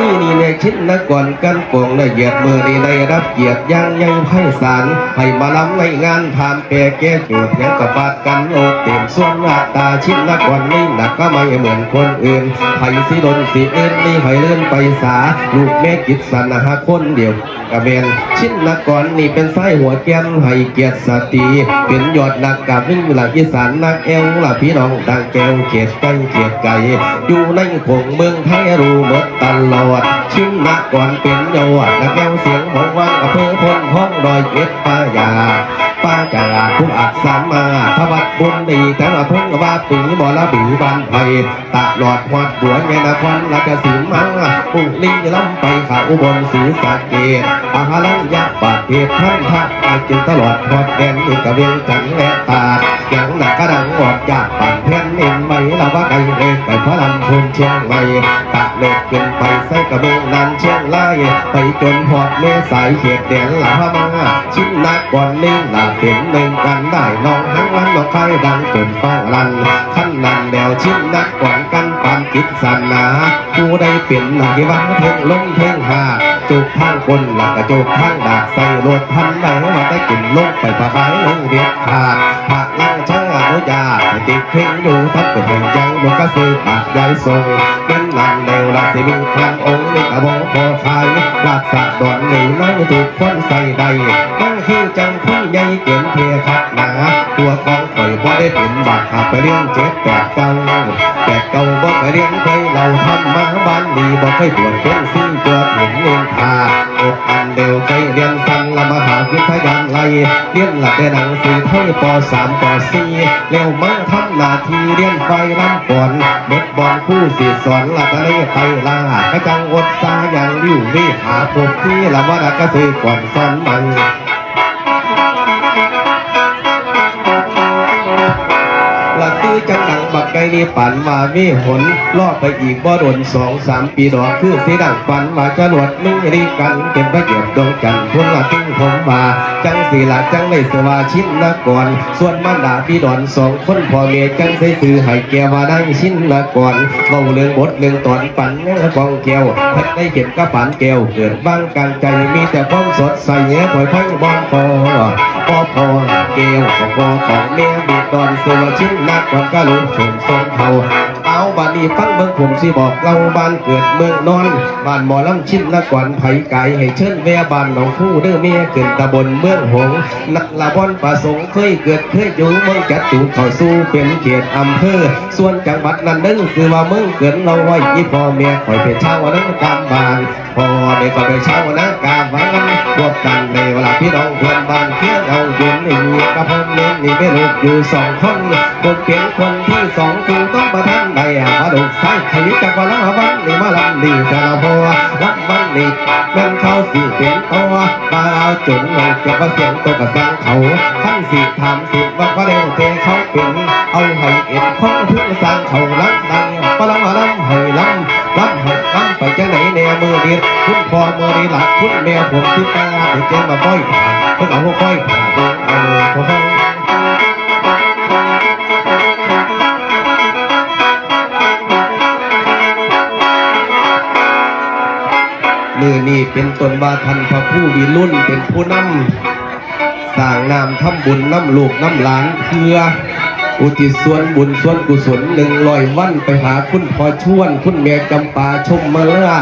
นี้นี่ในชิ้นนักก่อนกันโกงในเหยียดมือนี่ได้รับเกียรติอยังยังไพศาลให้มาล้ำในงานผ่านแปรแก้โจทย์ยังกับาดกันโลกเต็มส่วนหน้าตาชิ้นนักก่อนนี่หนักก็ไม่เหมือนคนอื่นไผสิดนสิเอ็นนี่ให้เลื่อนไปสาลูกแม่กิจสันหาคนเดียวกระเบนชิ้นนักก่อนนี่เป็นไส้หัวแก้มให้เกียรติสตรีเป็นยอดนักกาบวิ่งหลักอีสานนักเอวหลักพี่น้องต่างแก้วเขียดไก่เขียดไก่อยู่ในผงเมืองไทยรู้หมดตลอดชิ้นมาก่อนเป็นยอดนักแก้วเสียงของว่างอำเภอพนห้องดอยเก็ดป้ายา ปาจาผู้อักษรมาทวัดบุญดีแต่ละพงว่าปีบ่ละบีบานไผ่ตะหลอดหอดบัวแม่นครราชสีมาปุ่งลิงล้ำไปขาอุบลศรีสะเกดอาหารังยะปากเทศท่านทักอาจึงตลอดหอดแดนนี่กเวียงจันทน์และตาดอย่างหนักกระดังออกจากปากเพื่อนเอ็นไหมละว่าไก่เล็กไปพระลำพูนเชียงใหม่ตะเล็กขึ้นไปใส่กระเบงนันเชียงรายไปจนหอดเมสายเขตแดนละพม่าชิ้นนักก่อนนิ่งละเป็นหนึ่งกันได้น้องทั้งวันน้องใครดังจนฟ้าลันขั้นนันแนวชิ้นนักก่อนกันปานกิจสันนาผู้ได้เป็นหนักวังเพ่งลงเพ่งหา จุกทางคนหลักกระจุกทางดากใส่รถพันไหนมาได้กินลงไปผาขายลงเดียดขาดผักล่างช่างอนุญาตให้ติดเพ่งอยู่ทับเป็นแห่งจังบนกระสือปากใหญ่ทรงเป็นนันเร็วละสิมีครั้งองค์นี่กระบอกพอขายรักษาดอนหนีน้อยถูกคนใส่ใดนั่นคือจังผู้ใหญ่เก่งเทคักหนาตัวกองข่อยบ่ได้เป็นบาดขับไปเรียนเจ็ดแปดเก้าแปดเก้าบ่ไปเรียนเคยเราทำมาบ้านดีบ่ เคยปวดเข็นซิ่งเกิดเห็นเงินพาอกอันเดียวใจเรียนสั้นละมหาวิทยาลัยเรียนหลักแต่หนังสือไทยปสามปสี่เร็วมาทำหน้าที่เรียนไฟลำก่อนเม็ดบอลผู้สีสอนหลักอะไรไปลากระจังอดตาอย่างริ้ววิหาพวกที่ละมาดักกระสือก่อนสอนมัน กไก่นี่ปันมามีหนล่อไปอีกบ่โดนสองสามปีดอกคือสีดังปันมาจรวดมึงรีกันเป็นประโยชน์ดวงจันทร์พุ่นละติ้งผมมาจังสีละจังเลยสวาชินละก่อน ส่วนมันดาพี่ดอนสองคนพ่อเมียจังใส่ซื้อให้แกว่านั่งชินละก่อนเบาเรื่องบทเรื่องตอนปันแง่กองแก้วพัดได้เก็บกระปันแก้วเกิดบ้างกลางใจมีแต่ความสดใสแง่ปล่อยพังบองพอพอพอแก้วของพอของเมียบีดอนสวาชินนักก่อนก็ลุกชมทรงเทาเอาบานีฟังเบิ่งผมสิบอกเราบ้านเกิดเมืองนอนบ้านหมอลำชินละก่อนไผ่ไก่ให้เชิญแวะบ้านหนองคู่เด้อเมียขึ้นตะบนเมืองหงส์นักละบอนประสงค์เคยเกิดเคยอยู่เมืองจัดตูเข้าสู่เป็นเขตอำเภอ ส่วนจังหวัดนั้นเด้อคือว่าเมืองเกิดเราไว้อีพ่อเมียคอยเป็นชาวนักการบาน พอเด็กก็เป็นชาวนักการบ้านรวมกันในเวลาพี่น้องเพื่อนบ้านเพียงเอาอยู่นี่กับผมเน้นนี่เป็นลูกอยู่สองคนผมเป็นคนที่สองกูต้องมาทำใดมาดูใส่ขยิจักว่าละวันนี่มาลำดีแต่ละพัวรับวันนี่ม่นเข้าสิเป็นตัวมาเอาจุนลงเก็บว่าเสียงตัวกับสังเขาทั้งสิถามสิว่าก็เร็วเตเขาเป็นเอาให้เอ็นของทุกสร้างเขาลักดังปลังมาลำให้ลำ ลำให้ลำไปจังไหนแนวมือดีคุณพ่อมือดีหลักคุณแมวผมที่ตาเด็กเจมาค่อยผ่านเพิ่งเอาหัวค่อยผ่านเอาหัวค่อยมือนี่เป็นตนบาทันพระผู้มีรุ่นเป็นผู้นำสร้างนามทำบุญน้ำลูกน้ำหลานเพื่อ อุทิศส่วนบุญส่วนกุศลหนึ่งลอยวันไปหาคุณพอชวน คุณแม่จำปาชมมาเลา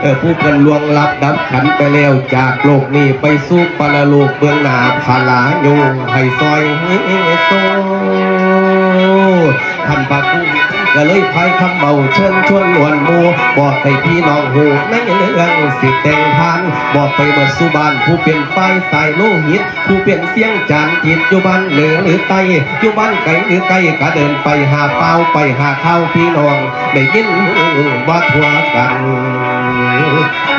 เออผู้กันลวงลับดับขันไปแล้วจากโลกนี้ไปสู่ปรโลกเบื้องหน้าผาลาโยงให้ซอยเฮโซท่านปากุ้ก็เลยพายคำเบาเชิญชวนหลวนมูบอกให้พี่น้องหูในเรื่องสิแต่งทานบอกไปเมื่อสุบานผู้เป็นไฟสายโลหิต ผู้เป็นเสียงจานจิตอยู่บ้านเหลือหรือไตอยู่บ้านไก่หรือไก่ก็เดินไปหาเป้าไปหาข้าวพี่น้อง ได้ยินว่าทัวกัน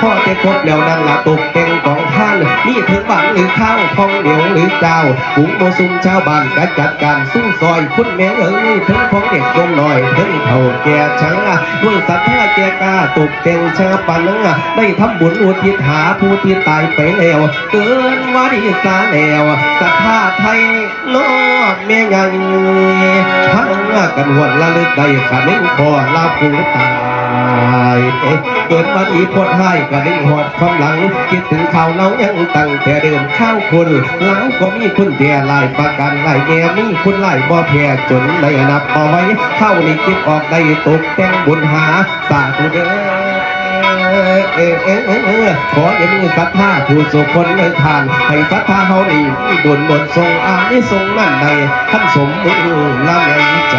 พ่อจะครบแล้วนั่นละตกแต่งของท่านนี่ถึงบ้านหรือข้าวทองเหนียวหรือเจ้าปุ๋งโมซุมชาวบ้านก็จัดการสู้ซอยคุณแม่เอ๋ยถึงของเด็กจงหน่อยถึงเท่าแก่ช้างด้วยศรัทธาแก่กล้าตกแต่งชาปันงได้ทำบุญอุทิศหาผู้ที่ตายไปแล้วเกินวาดีสาแล้วศรัทธาไทยนอกแม่ยังพังกันหวนละลึกได้ขันงคอลาผูตายเกิดมาอีพดให้กระดิ่งหอดความหลัง คิดถึงข่าวเล่ายังตั้งแต่เดิมข้าวคนหลังก็มีคุณเดียหลายประกันหลายแง่มีคุณลายบ่แพ้จนได้นับเอาไว้เข้านี่คิดออกได้ตกแต่งบุญหาสาธุเด้อ เออเออเออเออขออย่ามีศรัทธาผู้สุคนเลยทาน ให้ศรัทธาเฮานี่ดุลบนทรงอานิสงส์นั่นใดท่านสมมือละในใจ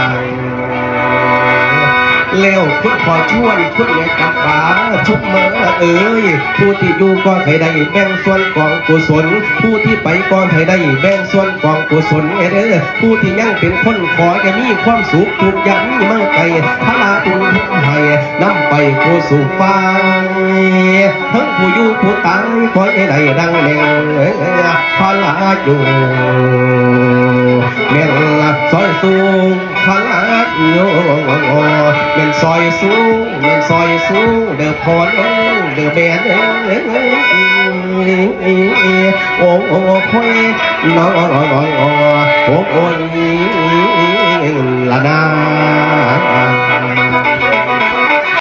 เลี้ยวคุณขอชวนคุณอย่กับป๋าชุบเมื่อเอ้ยผู้ที่อยู่ก็ให้ได้แบ่งส่วนกองกุศล ผู้ที่ไปก็ให้ได้แบ่งส่วนกองกุศลเด้อผู้ที่ยังเป็นคนขออย่ามีความสุขทุกอย่างมั่งไปพระลาตุนให้นำไปผู้สู่ฟ้าทั้งผู้อยู่ผู้ตายขอให้ได้ดังแนวพระลาอยู่เมลซอยสูง พระลาโยเป็นซอยสูงเป็นซอยสูงเดือพอนเดือเบนโอ้โอ้คอยน้อยโอ้โอ้ยละนา